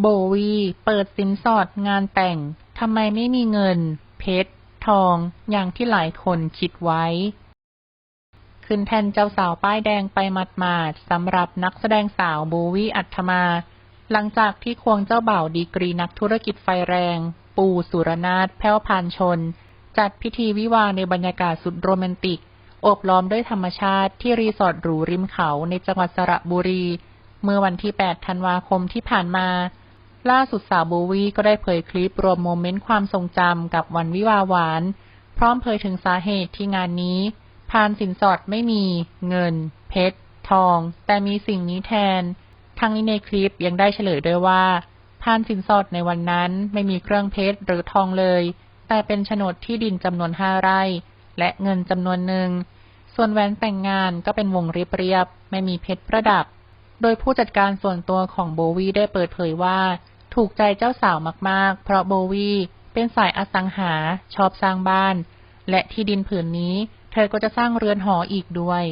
โบวี เปิดสินสอดงานแต่ง ทำไมไม่มีเงิน เพชร ทอง อย่างที่หลายคนคิดไว้ ขึ้นแทนเจ้าสาวป้ายแดงไปหมาดๆสำหรับนักแสดงสาวโบวีอัธมา หลังจากที่ควงเจ้าบ่าวดีกรีนักธุรกิจไฟแรง ปูสุรนาถแพ้วพานชน จัดพิธีวิวาในบรรยากาศสุดโรแมนติก อบล้อมด้วยธรรมชาติที่รีสอร์ทหรูริมเขาในจังหวัดสระบุรี เมื่อวันที่ 8 ธันวาคมที่ผ่านมา ล่าสุดสาวโบวีก็ได้เผยคลิปรวมโมเมนต์ความทรงจำกับวันวิวาห์หวาน พร้อมเผยถึงสาเหตุที่งานนี้พานสินสอดไม่มี เงิน เพชร ทอง แต่มีสิ่งนี้แทน ทั้งนี้ในคลิปยังได้เฉลยด้วยว่าพานสินสอดในวันนั้นไม่มีเครื่องเพชรหรือทองเลย แต่เป็นโฉนดที่ดินจำนวนห้าไร่ และเงินจำนวนหนึ่ง ส่วนแหวนแต่งงานก็เป็นวงเรียบๆไม่มีเพชรประดับ โดยผู้จัดการส่วนตัวของโบวีได้เปิดเผยว่า ถูกใจเจ้าสาวมากๆ เพราะโบวีเป็นสายอสังหาชอบสร้างบ้าน และที่ดินผืนนี้ เธอก็จะสร้างเรือนหออีกด้วย